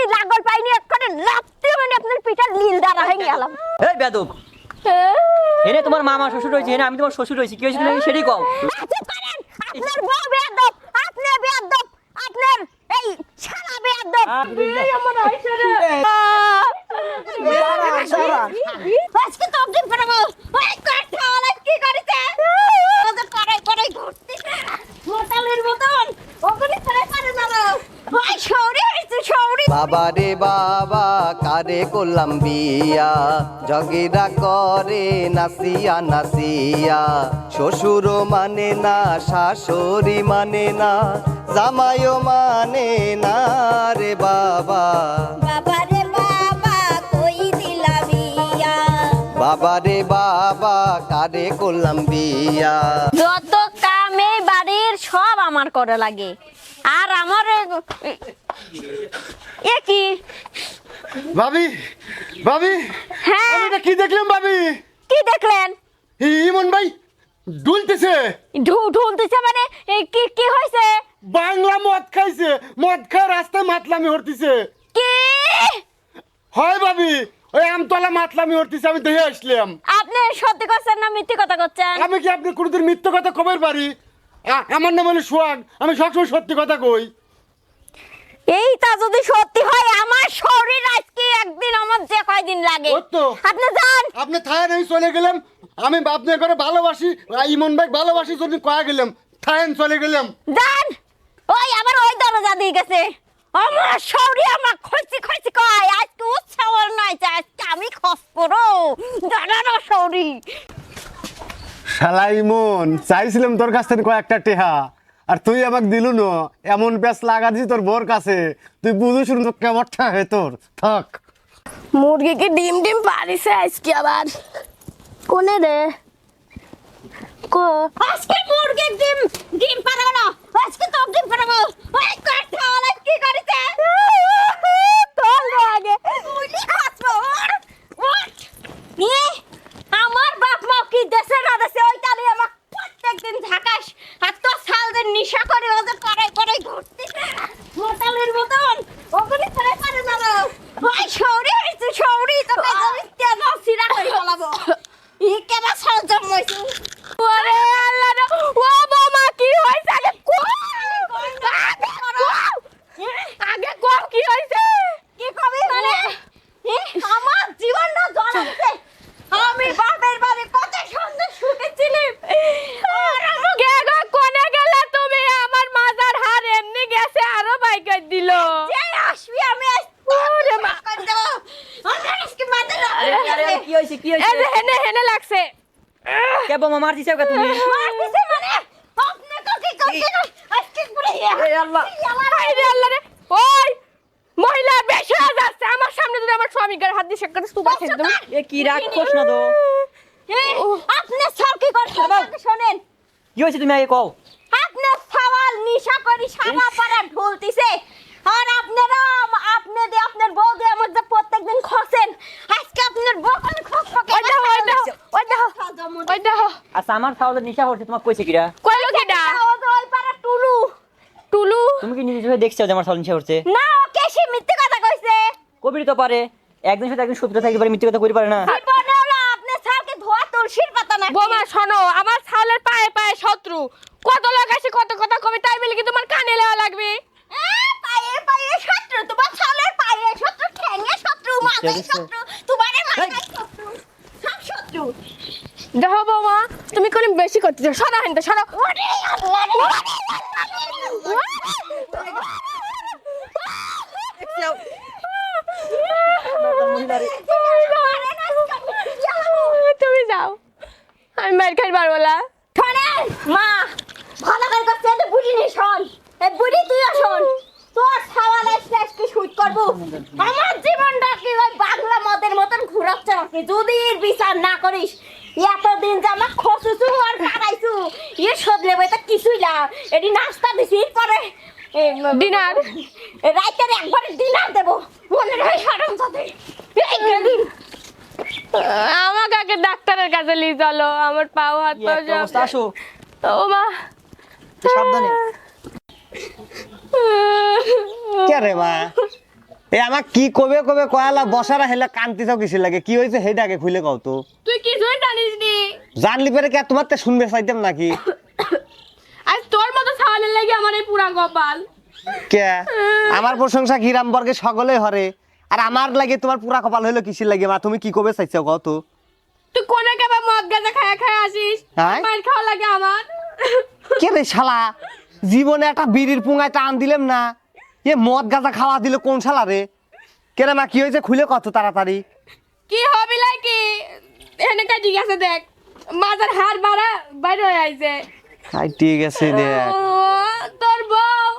আমি লাগল পাইনি একখানে লাপতে মানে আপনার পিঠা নীল দাঁড়া হয়ে গেলাম। এই বেদব এনে তোমার মামা শ্বশুর হয়েছে এনে আমি তোমার শ্বশুর হয়েছি কি হয়েছে তুমি সেটাই কও। আপনার বউ বেয়াদব আপনি বেয়াদব আপনার এই শালা বেয়াদব এই আমার আইছে রে আজকে তো অগ্রিম পড়াবো ওই ওলা কি করিতে ওদের করে করে ঘুরতে মোটালের মতন ওগুলি করে করে না ওই শৌরি হইছে শৌরি বাবা রে বাবা কারে করলাম বিয়া? ঝগিরা করে নাসিয়া নাসিয়া। শ্বশুর মানে না শাশুড়ি মানে না জামাইও মানে না রে বাবা। বাবা রে বাবা কই দিলা বিয়া? বাবা রে বাবা কারে করলাম বিয়া? যত কামে বাড়ির সব আমার করে লাগে। আর আমার এ- কি? ভাবি ভাবি হ্যাঁ। আমি এটা কি দেখলাম ভাবি? কি দেখলেন? ইমন ভাই ডুলতেছে ঢু ঢুলতেছে মানে? এ কি কি হয়েছে? বাংলা মদ খাইছে মদ খায় রাস্তায় মাতলামি হরতিছে। কি? হয় ভাবি ওই আমতলা মাতলামি হরতিছে আমি দেখে আসলাম। আপনি সত্যি করছেন না মিথ্যে কথা করছেন? আমি কি আপনি কোনোদিন মিথ্যে কথা কবের পারি? আ- আমার নাম হলো সোহাগ আমি সবসময় সত্যি কথা কই। এইটা যদি সত্যি হয় আমার শরীর আজকে একদিন আমার যে কয়দিন লাগে। তো। আপনি যান। আপনি থায়েন আমি চলে গেলাম। আমি আপনার করে ভালোবাসি আর ইমন ভাই ভালোবাসি জন্য কয়া গেলাম। থায়েন চলে গেলাম। যান। ওই আবার ওই দরজা দিয়ে গেছে। আমার শরীর আমার খসি খসি কয়। আজকে উৎসব নয় যে আজকে আমি খস করো। দাঁড়ানো শরীর। শালা ইমন চাইছিলাম তোর কাছ থেকে কয়েকটা টেহা। আর তুই আমাকে দিলু ন, এমন প্যাচ লাগা দিছি তোর বোর কাছে। তুই বুঝু শুনু তো কেমন হে তোর। থাক। মুরগিকে ডিম ডিম পারিছে আজকে আবার। কোনে রে? কো? আজকে মুরগির ডিম ডিম পারাবো না। আজকে তো ডিম পারাবো ওই কথা ওলা কি করিতে তোল আগে মুরগি খাসবো ওট নিয়ে আমার বাপ মা কি দেশে না দেশে ওই তালি আমার প্রত্যেকদিন ঢাকাস আর তো সালদের নিশা করে ওদের করে করে ঘুরতে মোটালের মতন ওগুলি করে করে না রে। ওই শৌরি হইছে শৌরি তোকে আমি কেন সিরা করে বলাবো ই কেন সাল জন্মাইছে ওরে আল্লাহ রে ও বাবা কি হইছে আগে কো আগে কো কি হইছে কি কবি মানে এ, আমার জীবনটা জ্বলছে আমি বাপের বাড়ি কত সুন্দর শুনেছিলি আর আমাকে গো কোনে গেলে তুমি আমার মাজার হার এমনি গেছে আরও বাইকার দিল যে আসবি আমি ওরে মা করে দেব আমার আজকে মাথায় আরে আরে আরে, কি হয়েছে কি এই হয়েছে যে হেনে হেনে লাগছে কে বোমা মারছিস কে তুমি মারতেছে মানে আপনি তো কি করছেন আজকে পুরো এই আল্লাহ। রে আল্লাহ রে ওই মহিলা বেশি যাচ্ছে আমার সামনে যদি আমার স্বামী গায়ে হাত দিয়ে সেখানে সুবা খেয়ে দেবো এ কি রাক্ষস না তো আপনি স্যার কি করছেন শোনেন কি হয়েছে তুমি আগে কও আপনার সওয়াল নিশা করি সারা পাড়া ঢুলতিছে আর আপনারা আপনি দিয়ে আপনার বউ দিয়ে আমার যে প্রত্যেকদিন খসেন আজকে আপনার বউ ওই দেখো ওই দেখো ওই দেখো ওই দেখো। আচ্ছা আমার নিশা হচ্ছে তোমার কইছে কিরা? কইলো কিডা ওই পাড়া টুলু। টুলু? তুমি কি নিজে দেখছ যে আমার নিশা হচ্ছে? না ও কেশি মিথ্যে কথা কইছে? কবির তো পারে। একদিন সাথে একদিন সত্যি থাকতে পারে মিথ্যে কথা কইতে পারে না। জীবনে হলো আপনার স্যারকে ধোয়া তুলসীর পাতা না বোমা শোনো আমার ছাউলের পায়ে পায়ে শত্রু। কত লোক আছে কত কথা কবে তাই বলে কি তোমার কানে লেওয়া লাগবে পায়ে পায়ে শত্রু তোমার ছালের পায়ে শত্রু ঠ্যাঙে শত্রু মাথায় দেখছ? শত্রু তোমার মাথায় শত্রু সব শত্রু দেখো বৌমা তুমি কোন বেশি করতেছো সরা হেন সরা ওরে আল্লাহ রে তুমি যাও আমি মার খাই পারব না শোনেন মা ভালো করে করছে তো বুড়ি নি শোন এই বুড়ি তুই শোন তোর সাওয়ালে শেষ কি শুট করব আমার জীবনটা কি ওই বাংলা মদের মতন ঘুরাচ্ছে নাকি যদি এর বিচার না করিস এতদিন যে আমার খসুসু আর কারাইছু ইয়ে সদলে বইটা কিছুই না এটি নাস্তা দিছি পরে Dinner? রাইতের একবার ডিনার দেবো। মনে হয় হারাম সাথে। আমাকে আগে ডাক্তারের কাছে নিয়ে চলো আমার পাও হাত কি পাও একটা আসো। ও মা। সাবধানে। কে রে মা? এ আমার কি কবে কবে কয়ালা বসারা হেলা কান্তি চাও কিসের লাগে? কি হয়েছে সেটাকে খুলে কও তো। তুই কিছুই জানিস নি জানলি পেরে কে তোমার তো শুনবে চাইতাম নাকি? আজ তোর মতো ছাওয়ালের লাগে আমার এই পুরা কপাল। কে? আমার প্রশংসা ঘিরাম বর্গে সকলে হরে। আর আমার লাগে তোমার পুরা কপাল হইল কিসের লাগে মা? তুমি কি কবে চাইছো কত তুই কোনে কেবা মদ গাঁজা খায়া খায়া আসিস? হ্যাঁ? মার খাওয়া লাগে আমার। কে রে শালা? জীবনে একটা বিড়ির পুঙায় টান দিলাম না। এ মদ গাঁজা খাওয়া দিল কোন শালা রে? কে রে মা কি হয়েছে? খুলে কত তাড়াতাড়ি। কি হবি কি এনে কাটি গেছে দেখ। মাজার হার বাড়া বাইরে হয়ে আইছে। দেখ। তোর বউ।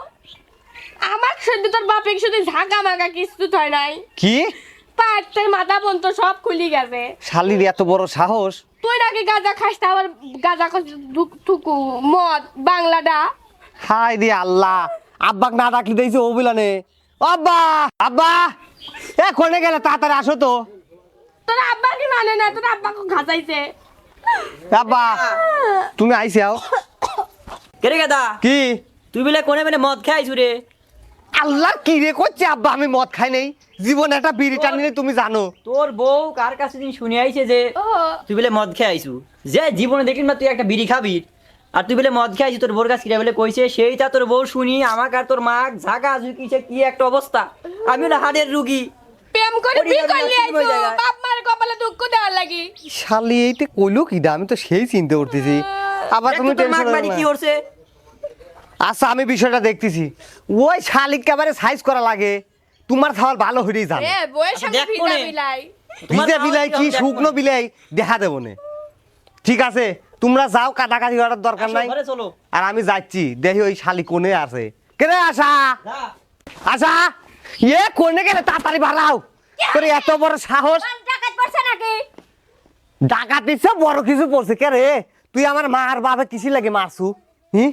আমার শুধু তোর বাপের শুধু ঝাঁকা মাকা কিছু নাই। কি? মাথা পর্যন্ত সব খুলি গেছে। শালির এত বড় সাহস? তুই নাকি গাঁজা খাস না গাঁজা থুকু মদ বাংলাটা? হাই রে আল্লাহ। আব্বাক না ডাকলি দিয়েছে ও বিলানে আব্বা আব্বা এ কোনে গেলে তাড়াতাড়ি আসো তো। তোর আব্বা কি মানে না? তোর আব্বাকে ঘাসাইছে আব্বা তুমি আইসাও কে রে গাদা? কি? তুই বলে কোনে মানে মদ খাইছু রে? আল্লাহ কি রে করছে আব্বা আমি মদ খাই নাই। জীবনে একটা বিড়ি টানি নাই, তুমি জানো। তোর বউ কার কাছে দিন শুনে আইছে যে তুই বলে মদ খেয়ে আইছু যে জীবনে দেখলি না তুই একটা বিড়ি খাবি আর তুই বলে মদ খেয়ে আইছু তোর বউর কাছে কিরা বলে কইছে সেইটা তোর বউ শুনি আমাকে আর তোর মাক ঝাঁকা ঝুঁকিছে কি একটা অবস্থা। আমি হলো হাড়ের রুগী। প্রেম করে বিয়ে করলি আইছো। বাপ মার কপালে দুঃখ দেওয়ার লাগি। শালি এইটা কইলো কি আমি তো সেই চিন্তা করতেছি। আবার তুমি টেনশন কি করছে? আচ্ছা আমি বিষয়টা দেখতেছি। ওই শালিক সাইজ করা লাগে। তোমার খাওয়ার ভালো এ ভিজা বিলাই কি শুকনো বিলাই দেখা দেবো নে। ঠিক আছে তোমরা যাও কাটাকাটি করার দরকার নাই। আর আমি যাচ্ছি। দেখি ওই শালি কোনে আছে। কেনে আসা? যা। আসা ইয়ে কোনে গেলে তাড়াতাড়ি বাড়াও? তোর এত বড় সাহস। ডাকাত পড়ছে নাকি? ডাকাত দিচ্ছে বড় কিছু পড়ছে। কে রে? তুই আমার মা আর বাবা কিসি লাগে মারছু? হি?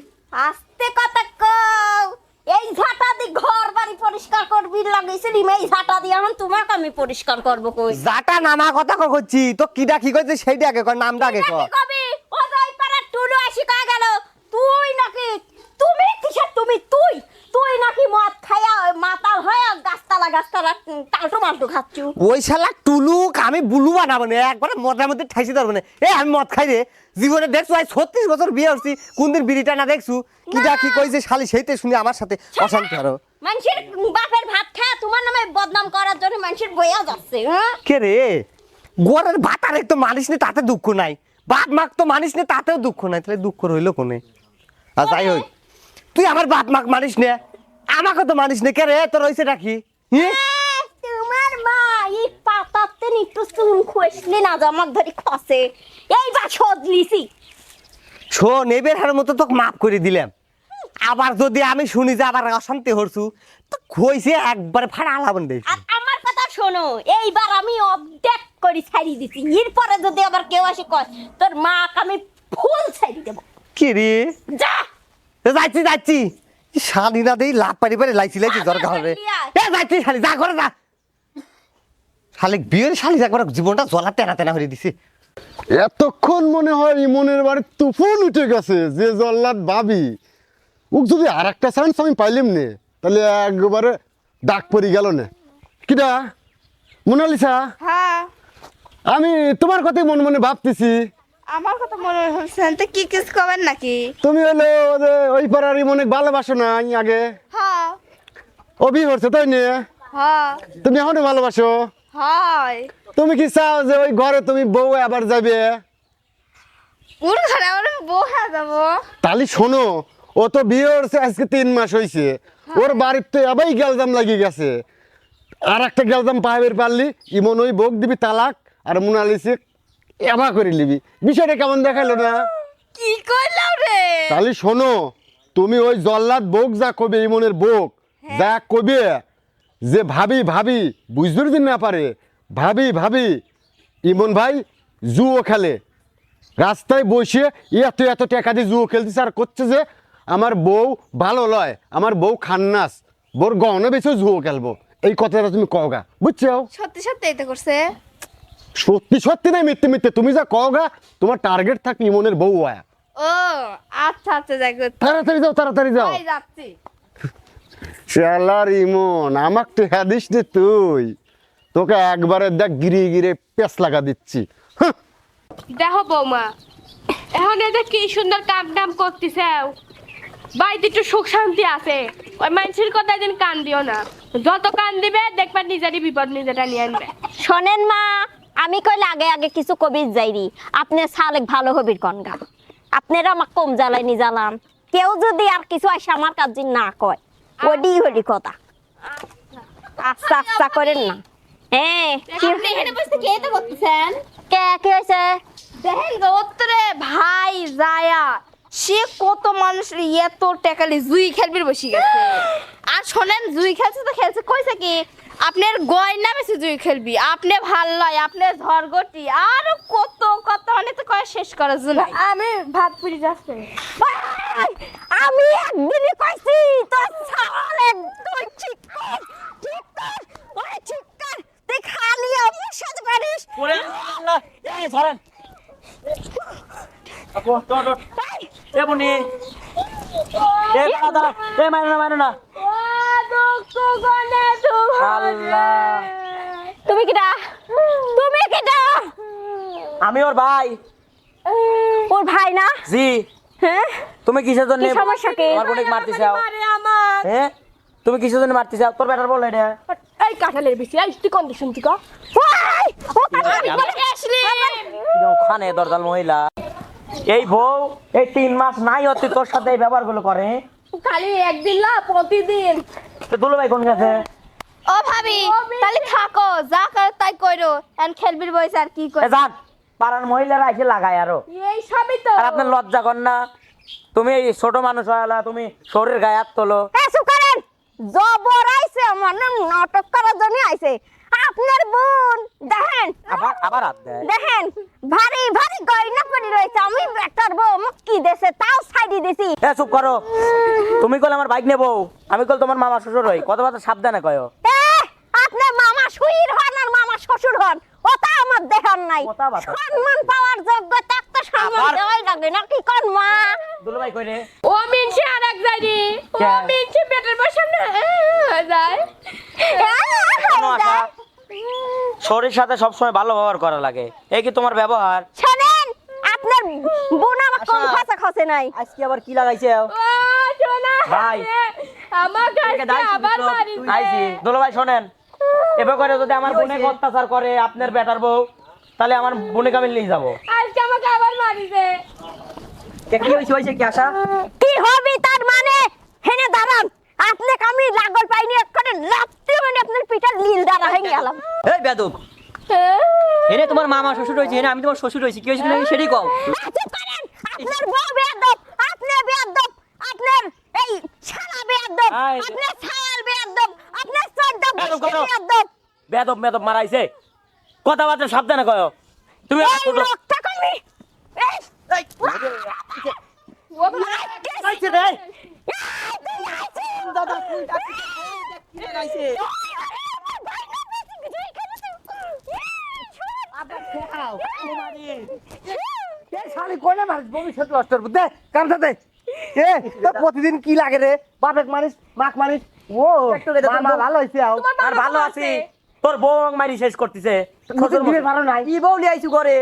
আস্তে কথা কও। এই ঝাঁটা দি ঘর বাড়ি পরিষ্কার করবি লাগাইছিলি এই ঝাঁটা দিয়ে এখন তোমাকে আমি পরিষ্কার করব কই? যাটা নামা কথা কই করছি। তো কিডা কি কইছে সেইটা আগে কর নামটা আগে কর কবি? ও যাই টুলু আসি কয়ে গেল। তুই নাকি? তুমি কিসের তুমি? তুই? তুই নাকি মদ খাইয়া মাতাল হয়ে গাছতলা গাছতলা টালটু মালটু খাচ্ছু? ওই শালা টুলুক আমি বুলু বানাবো না একবার মদের মধ্যে ঠাইছি ধরবো না। এ আমি মদ খাই রে। জীবনে দেখছ আজ ছত্রিশ বছর বিয়ে হচ্ছি কোনদিন বিড়িটা না দেখছু? কিটা কি কইছে শালি সেইতে শুনে আমার সাথে অশান্তি আরও মানুষের বাপের ভাত খায় তোমার নামে বদনাম করার জন্য মানুষের বইয়া যাচ্ছে হ্যাঁ? কে রে? গোয়ারের ভাত আর একটু মানিস নে তাতে দুঃখ নাই। বাদ মাক তো মানিস নে তাতেও দুঃখ নাই তাহলে দুঃখ রইল কোনে? আর যাই হোক। তুই আমার বাদ মাক মানিস নে? আমাকে তো মানিস নে। কে রে? তোর রয়েছে নাকি তোমার মা এই পাতাতে একটু চুন খসলে না জামাক ধরে খসে। এইবার শোধ লিছি শোন এবার হার মতো তোকে মাফ করে দিলাম। আবার যদি আমি শুনি যে আবার অশান্তি হরছু তো খইছে একবারে ফাড়া আলাবন দেখ আর আমার কথা শোনো এইবার আমি অবডেট করে ছাড়ি দিছি। এরপরে যদি আবার কেউ আসে কয় তোর মা আমি ফুল ছাড়ি দেবো। কি রে? যা! যাচ্ছি যাচ্ছি। শালি না দেই লাভ পারি পারি লাইছি লাইছি দরকার হবে এ যাচ্ছি শালি যা করে যা। শালিক বিয়ের শালি একবার জীবনটা জলা টেনা টেনা হয়ে দিছে। এতক্ষণ মনে হয় ইমনের বাড়ির তুফান উঠে গেছে যে জল্লাদ ভাবি। ওক যদি আর একটা চান্স আমি পাইলাম নে তাহলে একবারে ডাক পড়ি গেল না। কিটা মোনালিসা? হ্যাঁ। আমি তোমার কথাই মনে মনে ভাবতেছি। আমার কথা মনে হচ্ছে তো কি কিস করবেন নাকি? তুমি হলো ওই পাড়ার ইমনে ভালোবাসো না আগে? হ্যাঁ অভি হচ্ছে তাই নিয়ে? হ্যাঁ তুমি এখনও ভালোবাসো? হয়। তুমি কি চাও যে ওই ঘরে তুমি বউ আবার যাবে? কোন ঘরে আমার বউ যাব? তাহলে শোনো ও তো বিয়ে হচ্ছে আজকে তিন মাস হয়েছে ওর বাড়ির তো এবাই গেলদাম লাগিয়ে গেছে। আর একটা গেলদাম পাইবের পারলি ইমন ওই বক দিবি তালাক আর মোনালিসে এবা করে নিবি বিষয়টা কেমন দেখাল না? কি করলাম রে? তাহলে শোনো তুমি ওই জল্লাদ বোক যা কবে ইমনের বোক যা কবে যে ভাবি ভাবি বুঝতে যদি না পারে ভাবি ভাবি ইমন ভাই জুও খেলে। রাস্তায় বসে এত এত টাকা দিয়ে জুয়ো খেলতেছে আর করছে যে আমার বউ ভালো লয় আমার বউ খান্নাস বোর গহনা বেছে জুয়ো খেলব। এই কথাটা তুমি কওগা বুঝছ? সত্যি সত্যি এটা করছে? সত্যি সত্যি নাই মিথ্যে মিথ্যে। তুমি যা কওগা তোমার টার্গেট থাক ইমনের বউ আয়া। ও আচ্ছা আচ্ছা যাই তাড়াতাড়ি যাও তাড়াতাড়ি যাও। তাই যাচ্ছি। শালার ইমন আমাক টেহা দিস রে তুই। তোকে একবারে দেখ গিরে গিরে পেঁচ লাগা দিচ্ছি। দেখো বৌমা এখন এটা কি সুন্দর কাম টাম করতেছে বাড়িতে একটু সুখ শান্তি আছে। ওই মানুষের কথা যেন কান দিও না। যত কান দিবে দেখবা নিজেরই বিপদ নিজেটা নিয়ে আনবে। শোনেন মা আমি কইলে আগে আগে কিছু কবির যাইরি। আপনি সালেক ভালো হবির কনগা আপনারা আমার কম জ্বালাই নি জ্বালান কেউ যদি আর কিছু আসে আমার কাজে না কয় ওডি হলি কথা। আস্তে আস্তে করেন না। হ্যাঁ কি কে হয়েছে দেখেন গো ওত্তরে ভাই জায়া সে কত মানুষ এত টেকালি জুই খেলবির বসে গেছে। আর শোনেন জুই খেলছে তো খেলছে কইছে কি? আপনার গয়না বেশি জুই খেলবি আপনি ভালো লয় আপনার ঝড়গটি আর কত কত অনেক তো কয়ে শেষ করা জুলাই। আমি ভাত পুরি যাচ্ছে আমি একদিনই কইছি তোর সালে তুই ঠিক কর ঠিক কর ওই ঠিক কর তুই খালি আমার সাথে পারিস। ওরে আল্লাহ এই ধরেন। আপু তোর এ বনি এ দাঁড়া এ মারো না মারো না। আল্লাহ। তুমি কিটা তুমি কিটা আমি ওর ভাই। ওর ভাই না? জি। হ্যাঁ? তুমি কিসের জন্য কি সমস্যা কি? আমার বোনকে মারতে চাও আরে আমার। হ্যাঁ? তুমি কিসের জন্য মারতে চাও তোর বেটার বল এটা এই কাঁঠালের বেশি এই তুই ঠিক ওই! ও ওখানে দরজাল মহিলা। এই বউ এই তিন মাস নাই হতে তোর সাথে এই ব্যবহারগুলো করে। খালি একদিন না প্রতিদিন। তো দুলো ভাই কোন গেছে ও ভাবি তাহলে থাকো যা কর তাই কইরো এন্ড খেলবির বয়স আর কি কই যান পাড়ার মহিলারা এসে লাগায় আরও। এই সবই তো। আর আপনার লজ্জা কর না। তুমি এই ছোট মানুষ হলা তুমি শরীর গায়ে হাত তোলো। হ্যাঁ চুপ করেন জবর আইছে আমার নাটক করার জন্য আইছে। আপনার বোন দেখেন। আবার আবার হাত দেয়। দেখেন ভারী ভারী গয়না পড়ে রয়েছে। আমি বেটার বউ মোক কি দেছে তাও ছাড়ি দিছি। এ চুপ করো। তুমি কল আমার বাইক নেব। আমি কল তোমার মামা শ্বশুর হই। কত কথা সাবধানে কয়। এ, আপনার মামা শুইর হন আর মামা শ্বশুর হন। ওটা আমার দেখার নাই। সম্মান পাওয়ার যোগ্যতা তো সম্মান দেওয়াই লাগে। না কি কোন মা? দুলো ভাই কই ও মিনছে আর এক যাইনি ও? মিনছে পেটের বসে না। যায়। আশা শরীর সাথে সবসময় ভালো ব্যবহার করা লাগে। এই কি তোমার ব্যবহার? শোনেন আপনার বোন আমার কম। খাসা খাসে নাই। আজকে আবার কি লাগাইছে? ও সোনা ভাই। আমার কাছে আবার মারি আইছি। দুলো ভাই শোনেন। এবার করে যদি আমার বোনে অত্যাচার করে আপনার বেটার বউ তাহলে আমার বোনে আমি নিয়ে যাব। আজকে আমাকে আবার মারিছে কি হয়েছে হয়েছে কি আশা? কি হবে তার মানে? হেনে দাঁড়ান। আপনাকে আমি লাগল পাইনি এক্ষণে লাফতে মানে আপনার পিঠার লীল দাঁড়া হয়ে গেলাম এই বেদব এনে তোমার মামা শ্বশুর হয়েছে এনে আমি তোমার শ্বশুর হয়েছি কি হয়েছে তুমি সেটাই কও আপনার বউ বেয়াদব আপনার বেয়াদব আপনার এই শালা বেয়াদব আয়। আপনার ছায়াল বেয়াদব আপনার করো। বেয়াদব বেদব মেদব মারাইছে কথাবার্তা সাবধানে কয় তুমি লোকটা কমি এই এই। দাদা এ শালি ভবিষ্যৎ নষ্ট দে কামটা দে। এ প্রতিদিন কি লাগে রে? বাপেক মারিস মাক মারিস? ও ভালো হয়েছে আর ভালো আছি। তোর বউ মারি শেষ করতেছে। ভালো নাই? ই বউ লিয়ে আইছু ঘরে।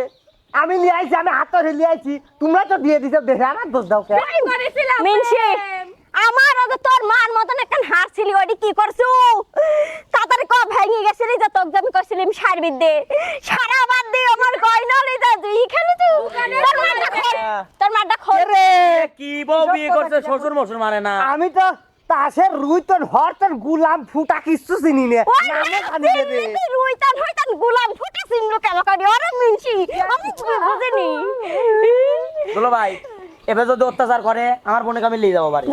আমি নিয়ে আইছি আমি হাত ধরে নিয়ে আইছি। তোমরা তো দিয়ে দিছো দেখে আমার দোষ দাও কে? মিনসি আমার আগে তোর মান মতন একখান হার ছিলি কি করছু? তাড়াতাড়ি ক ভেঙে গেছিলি যে তোকে আমি কইছিলাম সারবি দে সারা বাদ দে আমার লই যা তুই খেলে তুই তোর মাটা খোল তোর খোল। রে? কি বউ বিয়ে করছে শ্বশুর মশুর মানে না। আমি তো তাসের রুই তোর হর তোর গুলাম ফুটা কিচ্ছু চিনি নে। নামে জানি রে। রুইতান গুলাম ফুটা চিনলো কেন? করি ওরে মিনসি আমি বুঝিনি? ভাই এবার যদি অত্যাচার করে আমার বোনকে আমি নিয়ে যাব বাড়ি।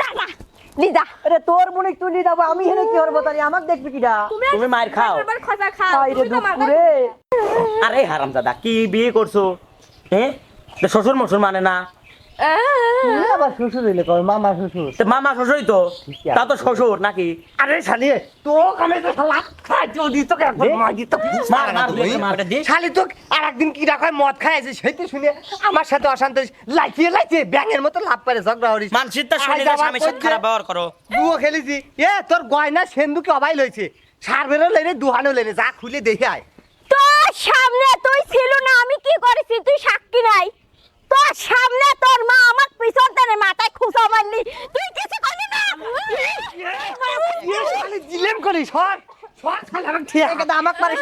লিদা আরে তোর তুই আমি হেনে কি করব তাই আমাকে দেখবি তুমি মার খাও। এবার খোঁজা খাও। আরে তুমি তো আমার দুপুরে। আরে হারাম দাদা কি বিয়ে করছ? হ্যাঁ? শ্বশুর মশুর মানে না? আবার শ্বশুর হইলে কবে মামা শ্বশুর? তো মামা শ্বশুরই তো। তা তো শ্বশুর নাকি? আরে শালি তো কামে তো শালা খাই জলদি একবার মাগি তো মার, মার, মার, দে। শালি তো আর একদিন কি রাখায় মদ খাই আছে সেইতে শুনে আমার সাথে অশান্ত ব্যাঙের মতো লাভ ঝগড়া মানসিক তো সাথে খারাপ ব্যবহার করো। দুও খেলেছি। এ তোর গয়না সেন্দুকে অবাই লইছে। সারবেরও লেনে দুহানো লেনে যা খুলে দেখে আয়। তোর সামনে তুই ছিল না আমি কি করেছি? তুই সাক্ষী নাই। তোর সামনে তোর মা আমার পিছন টানে মাথায় খুসা মারলি। তুই কিছু করলি না? এ শালি সর সর আমাকে মারে।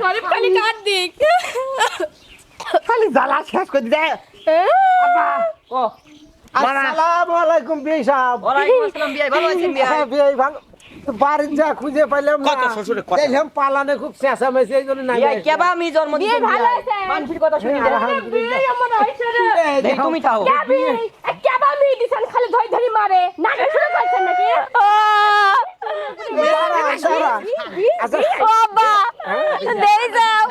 শরীফ খালি কাট দিক। খালি জ্বালা শেষ করে দে। আসসালামু আলাইকুম বিয়ে সাহেব। ওয়ালাইকুম আসসালাম বিয়াই ভালো আছেন বিয়ে ভালো। বাড়ির যা খুঁজে পাইলাম না। কত শ্বশুরের কথা? দেখলাম পালানে খুব চেঁচামেচি এই জন্য নাই কেবা আমি জন্ম দিছি ভালো আছে। মানসিক কথা শুনি দেখ তুমি থাও। যাবি কেবা মি দিছেন খালি ধই ধরি মারে। নাটক শুরু করছেন নাকি? ও বাবা দেই যাও।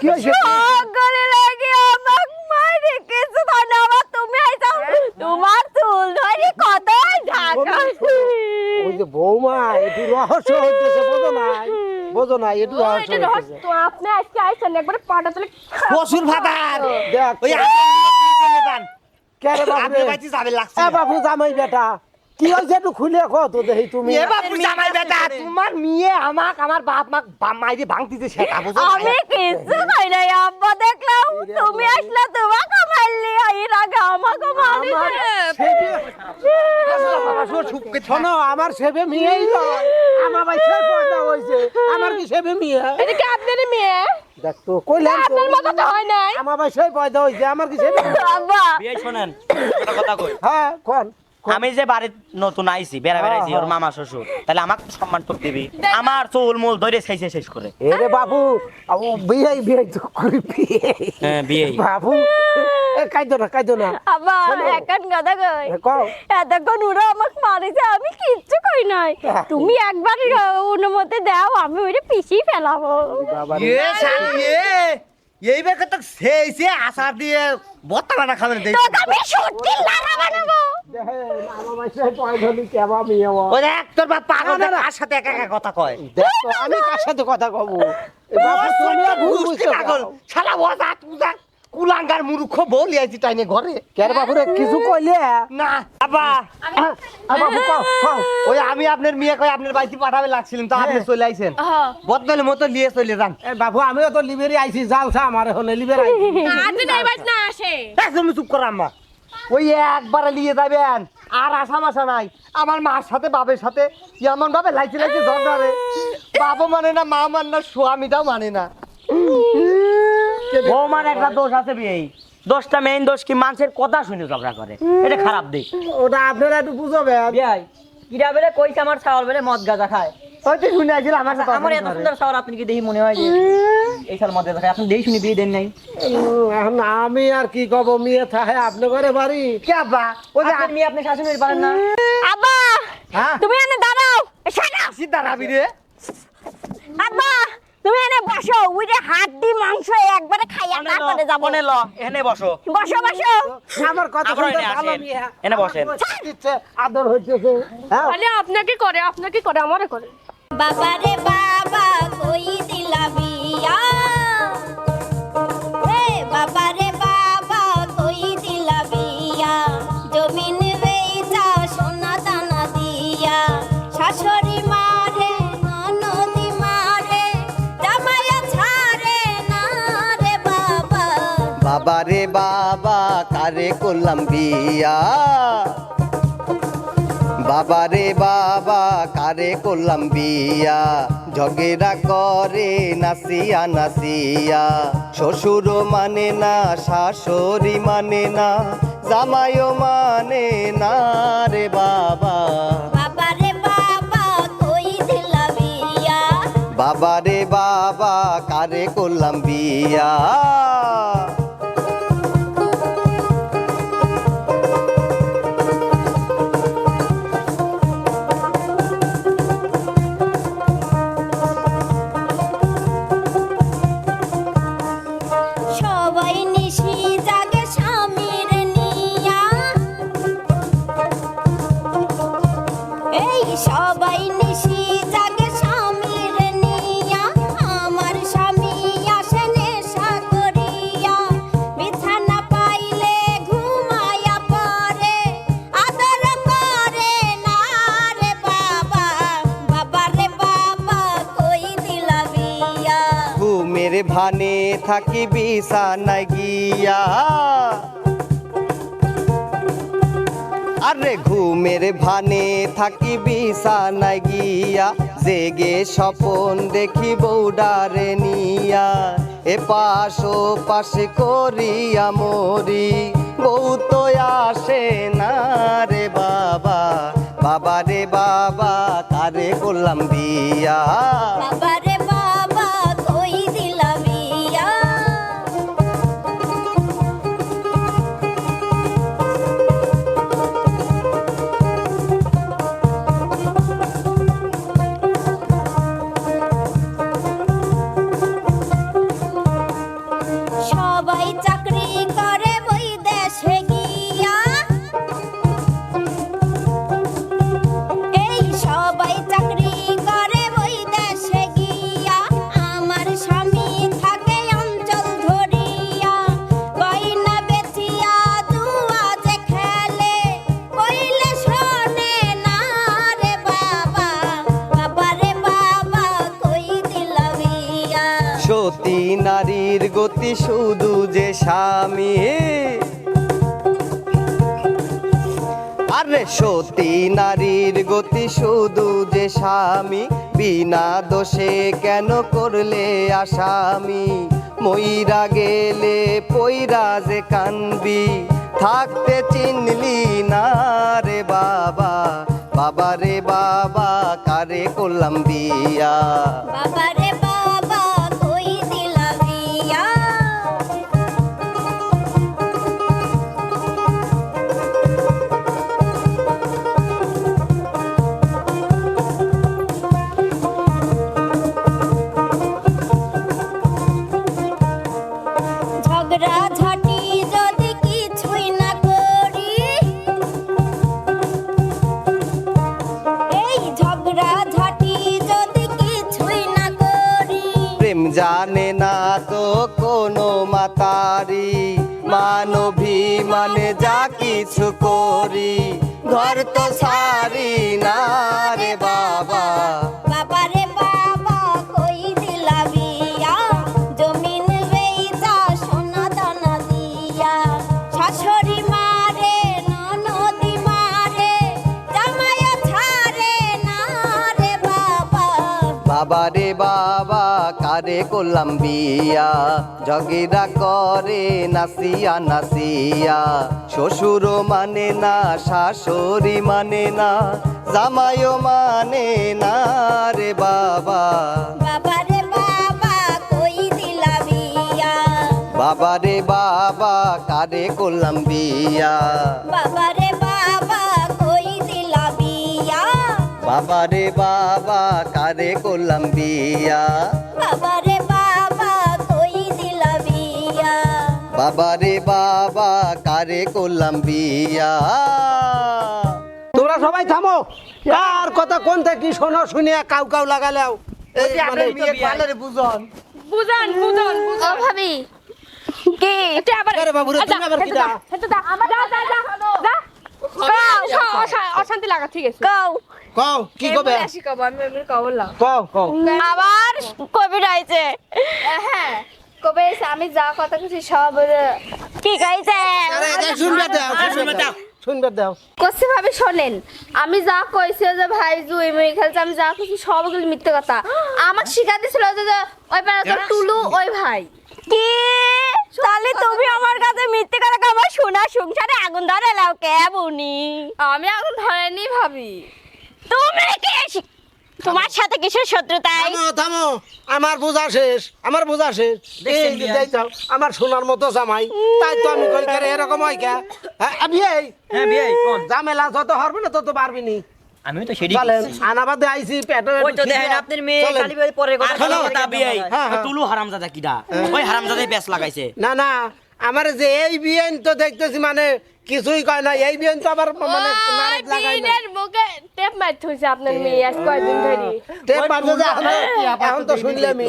কি হয়েছে? গলে লাগে আমাক মারে কিছু তুমি আইছো তোমার চুল ধরে কত ঢাকা। যে বৌমা একটু রহস্য হইতেছে বোঝো নাই বোঝো একটু রহস্য হইতেছে। তো আপনি আজকে আইছেন একবারে পাটা তুলে পশুর ভাতার দেখ ওই আপনি চলে যান। কে রে বাবু আপনি বাইতে যাবে লাগছে এ বাবু জামাই বেটা কি হয়েছে একটু খুলে কত দেখি তুমি। এ বাপু জামাই বেটা তোমার মেয়ে আমাক আমার বাপ মাক বাপ মাইরে ভাঙতিছে সেটা বুঝো আমি কিছু কই নাই আব্বা দেখলাম তুমি আসলে তোমাকে মারলি এর আগে আমাকে মারলি শোনো আমার সেবে মেয়েই নয়। আমার ভাই সে পয়দা হইছে আমার কি সেবে মেয়ে? এটা কি আপনারই মেয়ে? দেখ তো কইলাম তো আপনার মতো তো হয় নাই। আমার ভাই সেই পয়দা হইছে আমার কি সেবে আব্বা বিয়ে শুনেন একটা কথা কই। হ্যাঁ কোন? আমি যে বাড়িতে নতুন আইছি বেড়া বেড়াইছি ওর মামা শ্বশুর তাহলে আমাকে তো সম্মান টুক দিবি। আমার চুল মুল ধরে খাইছে শেষ করে। এরে বাবু ও বিয়ে বিয়ে তো করবি হ্যাঁ বিয়ে। বাবু এ কাইদো না কাইদো না। আব্বা এখন কথা কই। এ কও। এতক্ষণ ওরা আমাকে মারিছে আমি কিচ্ছু কই নাই। তুমি একবার অনুমতি দাও আমি ওইটা পিছিয়ে ফেলাবো। বাবা এ শালি এ এই বেকে তো সেই সে আসার দিয়ে বত্তা বানা খাবেন দেই আমি সত্যি বানাবো। নি ও দেখ তোর বাপ পাগল দেখ, কার সাথে একা একা কথা কয়? দেখ আমি কার সাথে কথা কব? বাবু তুমি ভুল বুঝছ পাগল। শালা ওজা তুজা কুলাঙ্গার মূর্খ বলি আইছি টাইনে ঘরে। কে রে বাবু রে কিছু কইলে? না আ বাবু কও কও। ওই আমি আপনার মেয়ে কই আপনার বাড়িতে পাঠাবে লাগছিলাম তো আপনি চলে আইছেন। বদলে মতো লিয়ে চলে যান। এ বাবু আমিও তো লিবেরি আইছি জালসা আমার এখন লিবের আইছি। আজ নাই বাইত না আসে। এই তুমি চুপ করো আম্মা। ওই একবারে নিয়ে যাবেন আর আশা মাসা নাই। আমার মার সাথে বাবের সাথে এমন ভাবে লাইতে লাইতে ঝগড়া রে। বাবা মানে না মা মানে না স্বামীটাও মানে না। বৌমার একটা দোষ আছে বিয়ে। দোষটা মেইন দোষ কি মানুষের কথা শুনে ঝগড়া করে। এটা খারাপ দিক। ওটা আপনারা একটু বুঝবেন। বিয়াই কিরা বেলে কইছে আমার ছাওয়াল বেলে মদ গাঁজা খায়। হয়তো শুনে আসছিল আমার আমার এত সুন্দর ছাওয়াল আপনি কি দেখি মনে হয় যে এই সাল মদ গাঁজা খায়? আপনি দেখি শুনি বিয়ে দেন নাই। এখন আমি আর কি কব মেয়ে থাহে আপনি ঘরে বাড়ি। কে আব্বা? ওই যে আপনার আপনি শাশুড়ি পারেন না। আব্বা! হ্যাঁ? তুমি এনে দাঁড়াও। রাবি রে? আব্বা! তুমি এনে বসো ওই যে হাড্ডি মাংস একবারে খাইয়া তারপরে যাব। এনে ল এনে বসো। বসো বসো। আমার কথা শুনো শুনতে ভালো মিয়া। এনে বসেন। ইচ্ছে আদর হইতেছে হ্যাঁ? খালি আপনাকে করে আপনাকে করে আমারে করে। বাবা রে বাবা কই দিলা বাবা রে বাবা কারে করলাম বিয়া? বাবা রে বাবা কারে করলাম বিয়া? ঝগেরা করে নাসিয়া নাসিয়া। শ্বশুর মানে না শাশুড়ি মানে না জামাইও মানে না রে বাবা। বাবা রে বাবা কারে করলাম বিয়া? থাকি বিছানায় গিয়া। আরে ঘুমের ভানে থাকি বিছানায় গিয়া, জেগে স্বপন দেখি বৌডারে নিয়া। এ পাশ ও পাশে করিয়া মরি, বউ তো আসে না রে বাবা। বাবা রে বাবা, কারে করলাম বিয়া? গতি শুধু যে স্বামী। আরে সতী নারীর গতি শুধু যে স্বামী, বিনা দোষে কেন করলে আসামি? মইরা গেলে পইরা যে কানবি, থাকতে চিনলি না রে বাবা। বাবা রে বাবা, কারে করলাম বিয়া? বাবা সারি না রে বাবা। বাবা রে বাবা কই দিলা বিয়া? জমিন বেচা সোনা দানা দিয়া। শাশুড়ি মারে ননদি মারে জামাই ছাড়ে না রে বাবা। বাবা রে বাবা কারে করলাম বিয়া ঝগিরা করে নাসিয়া নাসিয়া। শ্বশুর মানে না শাশুড়ি মানে না জামাইও মানে না রে বাবা। বাবা রে বাবা কই দিলা বাবা রে বাবা কারে করলাম বিয়া বাবা রে বাবা কই দিলা বিয়া? বাবা রে বাবা কারে করলাম বিয়া বাবা রে বাবা কারে করলাম বিয়া? তোরা সবাই থামো। আর কথা কোন থেকে শোনো শুনিয়া কাউ কাউ লাগালেও? এই মানে বুঝন বুঝান বুঝান ও ভাবি কি? এটা আবার আরে বাবুরে, যা, তুমি আবার কি দা? হেঁটে যা, যা, যা, যা, যা। অশা- অশা- অশান্তি লাগা ঠিক আছে। কও। কও কি কবে? আসি কব আমি এমনি কব বললাম কও কও। আবার আইছে। হ্যাঁ। কবে আমি যা কথা কিছু সব শুনবে দাও শুনবে দাও। শুনবে দাও ভাবে শোনেন আমি যা কইছে যে ভাই জুই মুই খেলছে আমি যা কইছি সবগুলো মিথ্যে কথা। আমার শিখা দিছিল যে যে ওই পাড়া টুলু ওই ভাই। কি? তাহলে তুমি আমার কাছে মিথ্যে কথা আমার সোনা সংসারে আগুন ধরে লাও কে বুনি আমি এখন ধরেনি ভাবি। তুমি কি এসে- তোমার সাথে কিসের শত্রুতাই থামো থামো। আমার বোঝা শেষ আমার বোঝা শেষ। এই যে যাও আমার সোনার মতো জামাই। তাই তো আমি কই করে এরকম হয় কে? হ্যাঁ আমি এই। হ্যাঁ বিয়ে কোন? ঝামেলা যত পারবে না তত পারবি নি। আমি তো সেটি চলেন আনাবাদে আইছি পেটে ওই তো দেখেন আপনার মেয়ে। খালি পরে কথা শোনো বলে তা বিয়ে হ্যাঁ, হ্যাঁ। হারামজাদা কিডা? ওই হারামজাদাই পেঁচ লাগাইছে। না না আমার যে এই বিয়েন তো দেখতেছি মানে কিছুই কয় না এই বিয়ন তো আবার মানে নারদ লাগাই না বিনের মুখে টেপ মার হয়েছে আপনার মেয়ে আজ কয়দিন ধরে। টেপ মারছে যে এখন এখন তো আমি।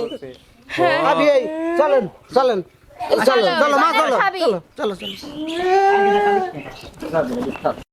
আবি এই চলেন চলেন চলো চলো মা চলো। চলো চলো চলো।